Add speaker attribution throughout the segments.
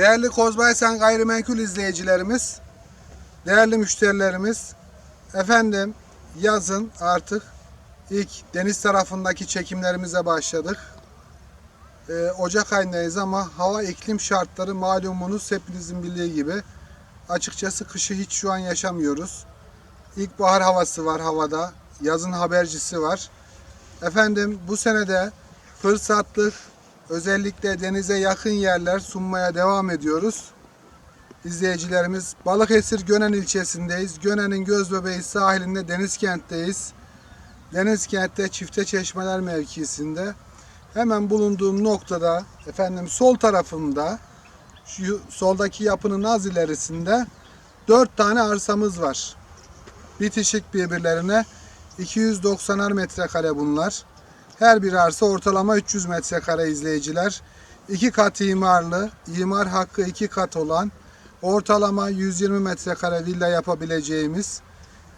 Speaker 1: Değerli Kozbaysan gayrimenkul izleyicilerimiz, değerli müşterilerimiz, efendim yazın artık ilk deniz tarafındaki çekimlerimize başladık. Ee, Ocak ayındayız ama hava iklim şartları malumunuz hepinizin bildiği gibi. Açıkçası kışı hiç şu an yaşamıyoruz. İlkbahar havası var havada, yazın habercisi var. Efendim bu senede fırsatlık özellikle denize yakın yerler sunmaya devam ediyoruz. İzleyicilerimiz Balıkesir Gönen ilçesindeyiz. Gönen'in Gözbebeği sahilinde Denizkent'teyiz. Denizkent'te Çifte Çeşmeler mevkisinde. Hemen bulunduğum noktada efendim sol tarafımda şu soldaki yapının az ilerisinde 4 tane arsamız var. Bitişik birbirlerine 290'ar metrekare bunlar. Her bir arsa ortalama 300 metrekare izleyiciler. İki kat imarlı, imar hakkı iki kat olan, ortalama 120 metrekare villa yapabileceğimiz,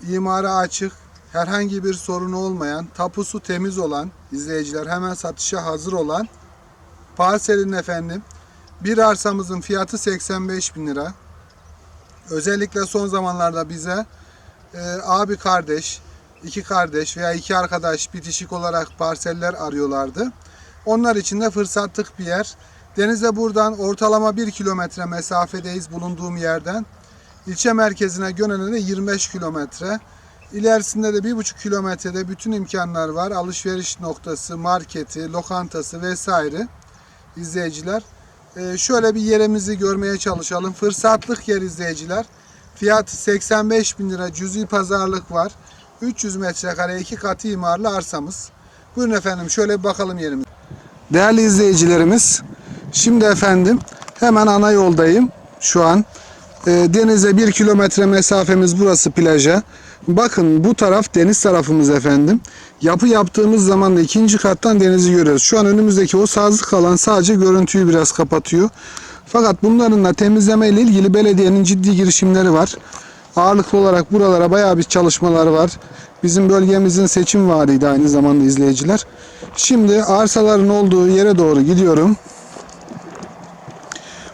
Speaker 1: imara açık, herhangi bir sorunu olmayan, tapusu temiz olan, izleyiciler hemen satışa hazır olan parselin efendim bir arsamızın fiyatı 85 bin lira. Özellikle son zamanlarda bize e, abi kardeş, iki kardeş veya iki arkadaş bitişik olarak parseller arıyorlardı. Onlar için de fırsatlık bir yer. Denize buradan ortalama 1 kilometre mesafedeyiz bulunduğum yerden. İlçe merkezine Gönen'e de 25 kilometre. İlerisinde de 1,5 kilometrede bütün imkanlar var. Alışveriş noktası, marketi, lokantası vesaire. İzleyiciler. Ee, şöyle bir yerimizi görmeye çalışalım. Fırsatlık yer izleyiciler. Fiyat 85 bin lira cüzi pazarlık var. 300 metrekare iki katı imarlı arsamız. Buyurun efendim şöyle bir bakalım yerimize. Değerli izleyicilerimiz, şimdi efendim hemen ana yoldayım şu an. E, denize bir kilometre mesafemiz burası plaja. Bakın bu taraf deniz tarafımız efendim. Yapı yaptığımız zaman da ikinci kattan denizi görüyoruz. Şu an önümüzdeki o sazlık alan sadece görüntüyü biraz kapatıyor. Fakat bunların da temizleme ile ilgili belediyenin ciddi girişimleri var. Ağırlıklı olarak buralara bayağı bir çalışmalar var. Bizim bölgemizin seçim vaadiydi aynı zamanda izleyiciler. Şimdi arsaların olduğu yere doğru gidiyorum.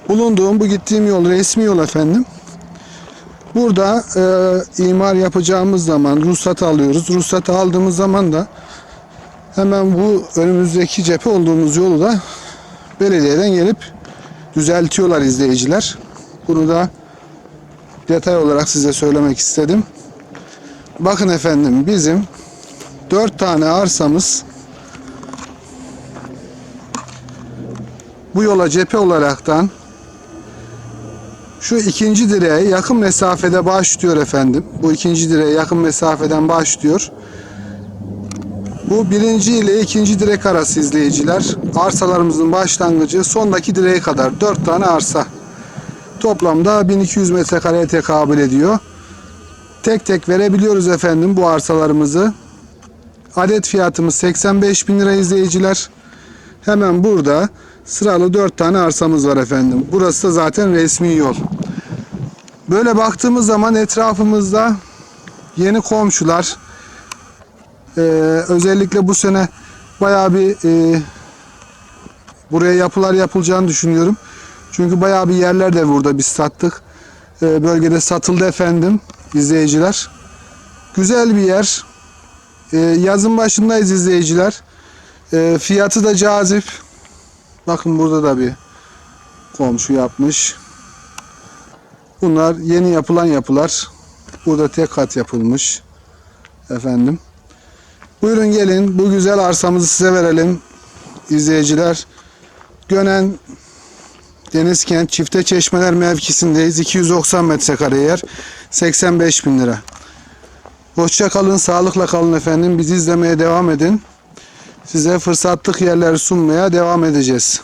Speaker 1: Bulunduğum bu gittiğim yol resmi yol efendim. Burada e, imar yapacağımız zaman ruhsat alıyoruz. Ruhsatı aldığımız zaman da hemen bu önümüzdeki cephe olduğumuz yolu da belediyeden gelip düzeltiyorlar izleyiciler. Bunu da detay olarak size söylemek istedim. Bakın efendim bizim dört tane arsamız bu yola cephe olaraktan şu ikinci direğe yakın mesafede başlıyor efendim. Bu ikinci direğe yakın mesafeden başlıyor. Bu birinci ile ikinci direk arası izleyiciler. Arsalarımızın başlangıcı sondaki direğe kadar. Dört tane arsa. Toplamda 1200 metrekareye tekabül ediyor. Tek tek verebiliyoruz efendim bu arsalarımızı. Adet fiyatımız 85 bin lira izleyiciler. Hemen burada sıralı 4 tane arsamız var efendim. Burası da zaten resmi yol. Böyle baktığımız zaman etrafımızda yeni komşular ee, özellikle bu sene bayağı bir e, buraya yapılar yapılacağını düşünüyorum. Çünkü bayağı bir yerler de burada biz sattık. Ee, bölgede satıldı efendim izleyiciler. Güzel bir yer. Ee, yazın başındayız izleyiciler. Ee, fiyatı da cazip. Bakın burada da bir komşu yapmış. Bunlar yeni yapılan yapılar. Burada tek kat yapılmış. Efendim. Buyurun gelin bu güzel arsamızı size verelim izleyiciler. Gönen Denizkent Çifte Çeşmeler mevkisindeyiz. 290 metrekare yer. 85 bin lira. Hoşça kalın, sağlıkla kalın efendim. Bizi izlemeye devam edin. Size fırsatlık yerler sunmaya devam edeceğiz.